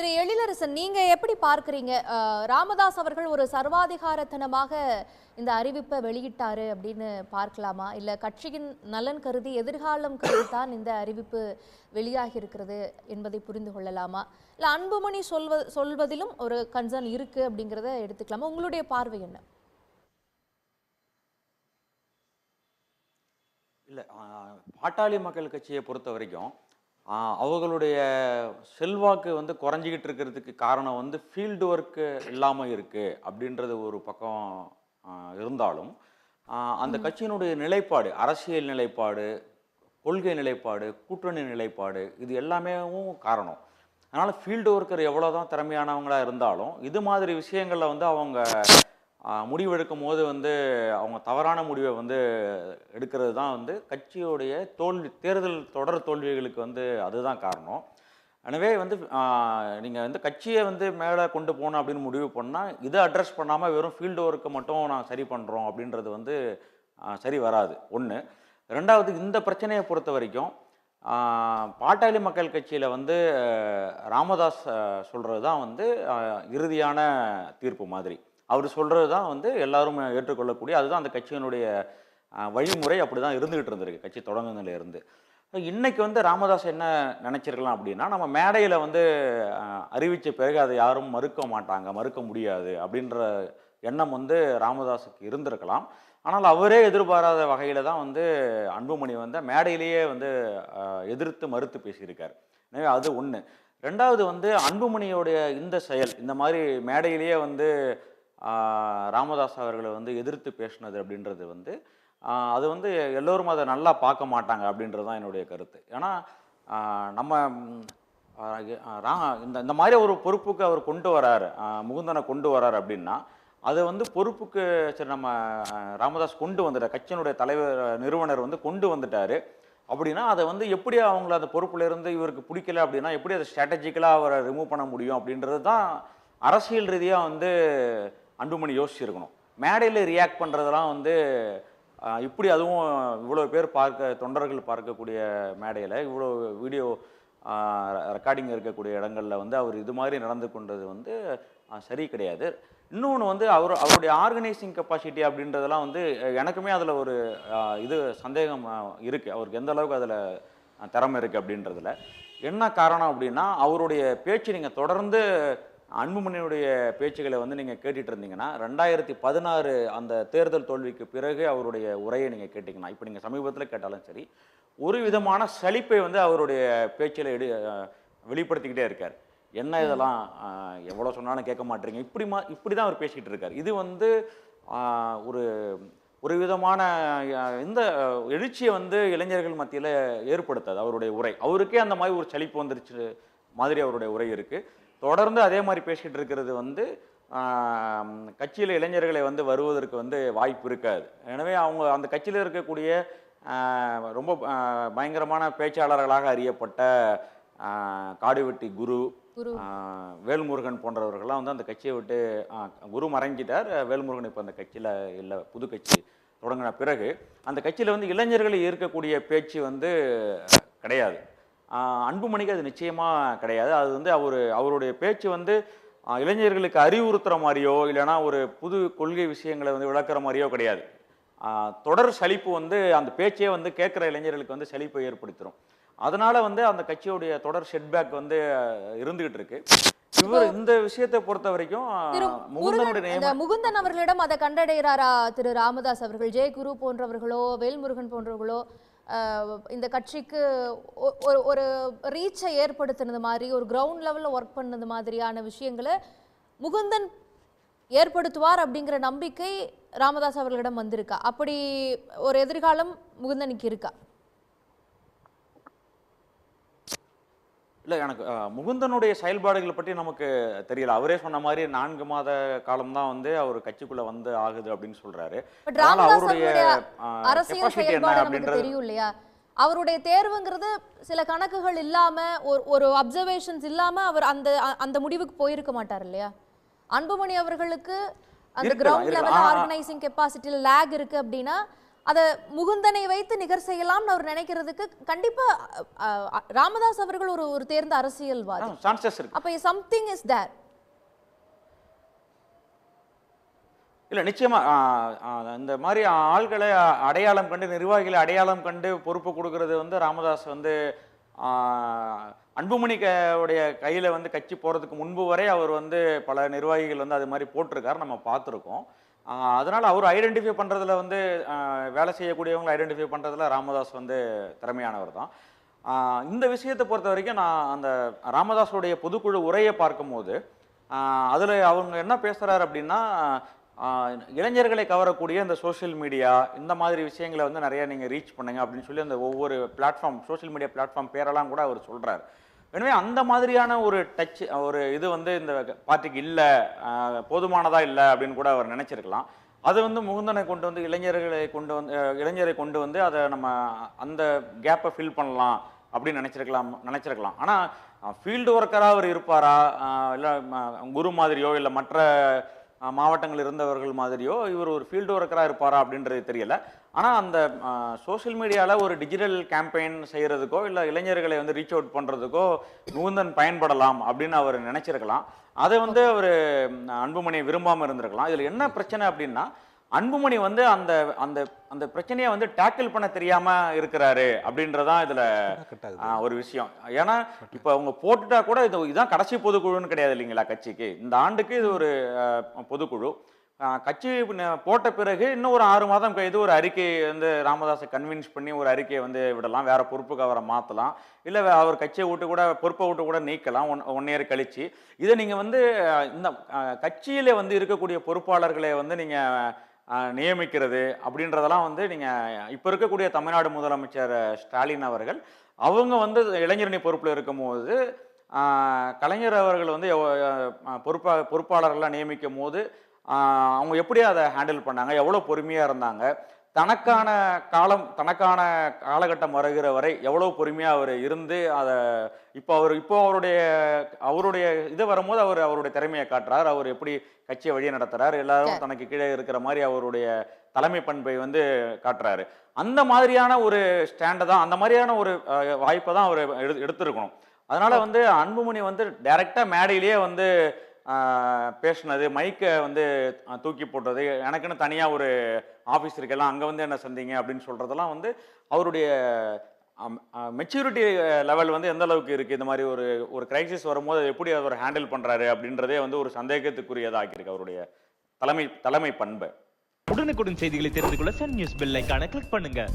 திரு எழிலரசன் நீங்க எப்படி பார்க்குறீங்க? ராமதாஸ் அவர்கள் ஒரு சர்வாதிகாரத்தனமாக இந்த அறிவிப்பை வெளியிட்டாரு அப்படின்னு பார்க்கலாமா? இல்லை கட்சியின் நலன் கருதி எதிர்காலம் கருதி தான் இந்த அறிவிப்பு வெளியாகி இருக்கிறது என்பதை புரிந்து கொள்ளலாமா? இல்லை அன்புமணி சொல்வ சொல்வதிலும் ஒரு கன்சர்ன் இருக்கு அப்படிங்கிறத எடுத்துக்கலாமா? உங்களுடைய பார்வை என்ன? இல்லை பாட்டாளி மக்கள் கட்சியை பொறுத்த வரைக்கும் அவர்களுடைய செல்வாக்கு வந்து குறைஞ்சிக்கிட்டு இருக்கிறதுக்கு காரணம் வந்து ஃபீல்டு ஒர்க்கு இல்லாமல் இருக்குது அப்படின்றது ஒரு பக்கம் இருந்தாலும் அந்த கட்சியினுடைய நிலைப்பாடு அரசியல் நிலைப்பாடு கொள்கை நிலைப்பாடு கூட்டணி நிலைப்பாடு இது எல்லாமேவும் காரணம். அதனால் ஃபீல்டு ஒர்க்கர் எவ்வளோ தான் திறமையானவங்களா இருந்தாலும் இது மாதிரி விஷயங்களில் வந்து அவங்க முடிவெடுக்கும் போது வந்து அவங்க தவறான முடிவை வந்து எடுக்கிறது தான் வந்து கட்சியுடைய தோல்வி தேர்தல் தொடர் தோல்விகளுக்கு வந்து அதுதான் காரணம். எனவே வந்து நீங்கள் வந்து கட்சியை வந்து மேலே கொண்டு போகணும் அப்படின்னு முடிவு பண்ணால் இதை அட்ரஸ் பண்ணாமல் வெறும் ஃபீல்டு ஒர்க்கை மட்டும் நான் சரி பண்ணுறோம் அப்படின்றது வந்து சரி வராது. ஒன்று ரெண்டாவது இந்த பிரச்சனையை பொறுத்த வரைக்கும் பாட்டாளி மக்கள் கட்சியில் வந்து ராமதாஸ் சொல்கிறது தான் வந்து இறுதியான தீர்ப்பு மாதிரி. அவர் சொல்கிறது தான் வந்து எல்லாரும் ஏற்றுக்கொள்ளக்கூடிய அதுதான் அந்த கட்சியினுடைய வழிமுறை அப்படி தான் இருந்துகிட்டு இருந்திருக்கு கட்சி தொடங்குனதுலேருந்து. இன்றைக்கி வந்து ராமதாஸ் என்ன நினச்சிருக்கலாம் அப்படின்னா நம்ம மேடையில் வந்து அறிவித்த பிறகு அதை யாரும் மறுக்க மாட்டாங்க மறுக்க முடியாது அப்படின்ற எண்ணம் வந்து ராமதாஸுக்கு இருந்திருக்கலாம். ஆனால் அவரே எதிர்பாராத வகையில் தான் வந்து அன்புமணி வந்து மேடையிலேயே வந்து எதிர்த்து மறுத்து பேசியிருக்கார். எனவே அது ஒன்று ரெண்டாவது வந்து அன்புமணியோடைய இந்த செயல் இந்த மாதிரி மேடையிலேயே வந்து ராமதாஸ் அவர்களை வந்து எதிர்த்து பேசினது அப்படின்றது வந்து அது வந்து எல்லோரும் அதை நல்லா பார்க்க மாட்டாங்க அப்படின்றது தான் என்னுடைய கருத்து. ஏன்னா நம்ம ரா இந்த இந்த மாதிரி ஒரு பொறுப்புக்கு அவர் கொண்டு வராரு முகுந்தனை கொண்டு வராரு அப்படின்னா அது வந்து பொறுப்புக்கு சரி நம்ம ராமதாஸ் கொண்டு வந்துட்டார் கட்சியினுடைய தலைவர் நிறுவனர் வந்து கொண்டு வந்துட்டார் அப்படின்னா அதை வந்து எப்படி அவங்கள அந்த பொறுப்புலேருந்து இவருக்கு பிடிக்கல அப்படின்னா எப்படி அதை ஸ்ட்ராட்டஜிக்கலாக அவரை ரிமூவ் பண்ண முடியும் அப்படின்றது தான் அரசியல் ரீதியாக வந்து அன்புமணி யோசிச்சிருக்கணும். மேடையில் ரியாக்ட் பண்ணுறதெல்லாம் வந்து இப்படி அதுவும் இவ்வளோ பேர் பார்க்க தொண்டர்கள் பார்க்கக்கூடிய மேடையில் இவ்வளோ வீடியோ ரெக்கார்டிங் இருக்கக்கூடிய இடங்களில் வந்து அவர் இது மாதிரி நடந்து கொண்டது வந்து சரி கிடையாது. இன்னொன்று வந்து அவர் அவருடைய ஆர்கனைசிங் கெப்பாசிட்டி அப்படின்றதெல்லாம் வந்து எனக்குமே அதில் ஒரு இது சந்தேகம் இருக்குது அவருக்கு எந்த அளவுக்கு அதில் திறமை இருக்கு அப்படின்றதுல. என்ன காரணம் அப்படின்னா அவருடைய பேச்சு நீங்கள் தொடர்ந்து அன்புமணியுடைய பேச்சுகளை வந்து நீங்கள் கேட்டுட்டு இருந்தீங்கன்னா ரெண்டாயிரத்தி பதினாறு அந்த தேர்தல் தோல்விக்கு பிறகு அவருடைய உரையை நீங்கள் கேட்டிங்கன்னா இப்போ நீங்கள் சமீபத்தில் கேட்டாலும் சரி ஒரு விதமான சலிப்பை வந்து அவருடைய பேச்சில் எடு வெளிப்படுத்திக்கிட்டே இருக்கார். என்ன இதெல்லாம் எவ்வளோ சொன்னாலும் கேட்க மாட்டீங்க. இப்படி மா இப்படி தான் அவர் பேசிக்கிட்டு இருக்கார். இது வந்து ஒரு ஒரு விதமான இந்த எழுச்சியை வந்து இளைஞர்கள் மத்தியில் ஏற்படுத்தாது அவருடைய உரை. அவருக்கே அந்த மாதிரி ஒரு சலிப்பு வந்துருச்சு மாதிரி அவருடைய உரை இருக்குது தொடர்ந்து அதே மாதிரி பேசிக்கிட்டு இருக்கிறது வந்து கட்சியில் இளைஞர்களை வந்து வருவதற்கு வந்து வாய்ப்பு இருக்காது. எனவே அவங்க அந்த கட்சியில் இருக்கக்கூடிய ரொம்ப பயங்கரமான பேச்சாளர்களாக அறியப்பட்ட காடுவெட்டி குரு வேல்முருகன் போன்றவர்கள்லாம் வந்து அந்த கட்சியை விட்டு குரு மறைஞ்சிட்டார். வேல்முருகன் இப்போ அந்த கட்சியில் இல்லை புது கட்சி தொடங்கின பிறகு அந்த கட்சியில் வந்து இளைஞர்களை ஈர்க்கக்கூடிய பேச்சு வந்து கிடையாது. அன்புமணிக்கு அது நிச்சயமாக கிடையாது. அது வந்து அவர் அவருடைய பேச்சு வந்து இளைஞர்களுக்கு அறிவுறுத்துற மாதிரியோ இல்லைன்னா ஒரு புது கொள்கை விஷயங்களை வந்து விளக்குற மாதிரியோ கிடையாது. தொடர் சலிப்பு வந்து அந்த பேச்சே வந்து கேட்குற இளைஞர்களுக்கு வந்து சலிப்பை ஏற்படுத்திடும் அதனால வந்து அந்த கட்சியுடைய தொடர் செட்பேக் வந்து இருந்துகிட்டு இருக்கு. இவர் இந்த விஷயத்தை பொறுத்த வரைக்கும் முகுந்தன் அவர்களிடம் அதை கண்டடைகிறாரா திரு ராமதாஸ் அவர்கள்? ஜெய குரு போன்றவர்களோ வேல்முருகன் போன்றவர்களோ இந்த கட்சிக்கு ஒ- ஒரு ஒரு ரீச்சை ஏற்படுத்தினது மாதிரி ஒரு கிரவுண்ட் லெவலில் ஒர்க் பண்ணது மாதிரியான விஷயங்களை முகுந்தன் ஏற்படுத்துவார் அப்படிங்கிற நம்பிக்கை ராமதாஸ் அவர்களிடம் வந்திருக்கா? அப்படி ஒரு எதிர்காலம் முகுந்தனுக்கு இருக்கா? இல்லை எனக்கு முகுந்தனுடைய செயல்பாடுகளை பற்றி நமக்கு தெரியல அவரே சொன்ன மாதிரி நான்கு மாத காலம்தான் வந்து அவர் கட்சிக்குள்ள வந்து ஆகுது அப்படின்னு சொல்றாரு அவருடைய அரசியல் செயல்பாடு நமக்கு தெரியும் இல்லையா அவருடைய தேர்வுங்கிறது சில கணக்குகள் இல்லாம ஒரு ஒரு அப்சர்வேஷன்ஸ் இல்லாம அவர் அந்த அந்த முடிவுக்கு போயிருக்க மாட்டார் இல்லையா அன்புமணி அவர்களுக்கு அந்த கிரவுண்ட். லெவல். ஆர்கனைசிங் கெப்பாசிட்டியில் லேக் இருக்கு அப்படின்னா அதை முகுந்தனை வைத்து நிகர் செய்யலாம்னு அவர் நினைக்கிறதுக்கு கண்டிப்பா ராமதாஸ் அவர்கள் ஒரு ஒரு தேர்ந்த அரசியல்வாதி. அப்ப சம்திங் இஸ் தேர் இல்ல நிச்சயமா ஆ, ஆ, இந்த மாதிரி ஆள்களை அடையாளம் கண்டு நிர்வாகிகளை அடையாளம் கண்டு பொறுப்பு கொடுக்கறது வந்து ராமதாஸ் வந்து ஆ, அன்புமணியோடைய கையில வந்து கட்சி போறதுக்கு முன்பு வரை அவர் வந்து பல நிர்வாகிகள் வந்து அது மாதிரி போட்டிருக்காரு நம்ம பார்த்துருக்கோம். அதனால் அவர் ஐடென்டிஃபை பண்ணுறதுல வந்து வேலை செய்யக்கூடியவங்களை ஐடென்டிஃபை பண்ணுறதுல ராமதாஸ் வந்து திறமையானவர் தான். இந்த விஷயத்தை பொறுத்த வரைக்கும் நான் அந்த ராமதாஸுடைய பொதுக்குழு உரையை பார்க்கும்போது அதில் அவங்க என்ன பேசுகிறார் அப்படின்னா இளைஞர்களை கவரக்கூடிய இந்த சோஷியல் மீடியா இந்த மாதிரி விஷயங்களை வந்து நிறைய நீங்கள் ரீச் பண்ணுங்க அப்படின்னு சொல்லி அந்த ஒவ்வொரு பிளாட்ஃபார்ம் சோஷியல் மீடியா பிளாட்ஃபார்ம் பேரெல்லாம் கூட அவர் சொல்கிறார் எனவே அந்த மாதிரியான ஒரு டச் ஒரு இது வந்து இந்த பார்ட்டிக்கு இல்லை போதுமானதா இல்லை அப்படின்னு கூட அவர் நினைச்சிருக்கலாம். அது வந்து முகுந்தனை கொண்டு வந்து இளைஞர்களை கொண்டு வந்து இளைஞரை கொண்டு வந்து அதை நம்ம அந்த கேப்பை ஃபில் பண்ணலாம் அப்படின்னு நினைச்சிருக்கலாம் நினைச்சிருக்கலாம். ஆனால் ஃபீல்டு ஒர்க்கராக அவர் இருப்பாரா? இல்லை குரு மாதிரியோ இல்லை மற்ற மாவட்டங்கள் இருந்தவர்கள் மாதிரியோ இவர் ஒரு ஃபீல்டு ஒர்க்கராக இருப்பாரா அப்படின்றது தெரியலை. ஆனால் அந்த சோஷியல் மீடியாவில் ஒரு டிஜிட்டல் கேம்பெயின் செய்கிறதுக்கோ இல்லை இளைஞர்களை வந்து ரீச் அவுட் பண்ணுறதுக்கோ முகுந்தன் பயன்படலாம் அப்படின்னு அவர் நினைச்சிருக்கலாம். அதை வந்து அவர் அன்புமணி விரும்பாமல் இருந்திருக்கலாம். இதில் என்ன பிரச்சனை அப்படின்னா அன்புமணி வந்து அந்த அந்த அந்த பிரச்சனையை வந்து டேக்கிள் பண்ண தெரியாம இருக்கிறாரு அப்படின்றதான் இதுல ஒரு விஷயம். ஏன்னா இப்ப அவங்க போட்டுட்டா கூட இது இதான் கடைசி பொதுக்குழுன்னு கிடையாது இல்லைங்களா கட்சிக்கு. இந்த ஆண்டுக்கு இது ஒரு பொதுக்குழு. கட்சி போட்ட பிறகு இன்னும் ஒரு ஆறு மாதம் கழித்து ஒரு அறிக்கை வந்து ராமதாஸை கன்வின்ஸ் பண்ணி ஒரு அறிக்கையை வந்து விடலாம். வேற பொறுப்புக்கு அவரை மாற்றலாம் இல்லை அவர் கட்சியை விட்டு கூட பொறுப்பை விட்டு கூட நீக்கலாம். ஒன் ஒன் இயர் கழிச்சு. இதை நீங்கள் வந்து இந்த கட்சியில் வந்து இருக்கக்கூடிய பொறுப்பாளர்களை வந்து நீங்கள் நியமிக்கிறது அப்படின்றதெல்லாம் வந்து நீங்கள் இப்போ இருக்கக்கூடிய தமிழ்நாடு முதலமைச்சர் ஸ்டாலின் அவர்கள் அவங்க வந்து இளைஞரணி பொறுப்பில் இருக்கும்போது கலைஞர் அவர்கள் வந்து பொறுப்பா பொறுப்பாளர்கள்லாம் நியமிக்கும் போது அவங்க எப்படி அதை ஹேண்டில் பண்ணாங்க? எவ்வளோ பொறுமையாக இருந்தாங்க? தனக்கான காலம் தனக்கான காலகட்டம் வருகிற வரை எவ்வளோ பொறுமையாக அவர் இருந்து அதை இப்போ அவர் இப்போ அவருடைய அவருடைய இது வரும்போது அவர் அவருடைய திறமையை காட்டுறார். அவர் எப்படி கட்சியை வழி நடத்துறார்? எல்லாரும் தனக்கு கீழே இருக்கிற மாதிரி அவருடைய தலைமை பண்பை வந்து காட்டுறாரு. அந்த மாதிரியான ஒரு ஸ்டாண்டை தான் அந்த மாதிரியான ஒரு வாய்ப்பை தான் அவர் எடு எடுத்திருக்கணும். அதனால வந்து அன்புமணி வந்து டைரக்டா மேடையிலேயே வந்து பேசினது. மைக்கை வந்து தூக்கி போட்டது. எனக்குன்னு தனியாக ஒரு ஆஃபீஸ் இருக்கலாம் அங்கே வந்து என்ன சந்திங்க அப்படின்னு சொல்கிறதெல்லாம் வந்து அவருடைய மெச்சூரிட்டி லெவல் வந்து எந்த அளவுக்கு இருக்குது இந்த மாதிரி ஒரு ஒரு கிரைசிஸ் வரும்போது அதை எப்படி அவர் ஹேண்டில் பண்ணுறாரு அப்படின்றதே வந்து ஒரு சந்தேகத்துக்குரியதாக்கியிருக்கு அவருடைய தலைமை தலைமை பண்பு. உடனுக்குடன் செய்திகளை தெரிந்து கொள்ள சன் நியூஸ் பெல் கிளிக் பண்ணுங்கள்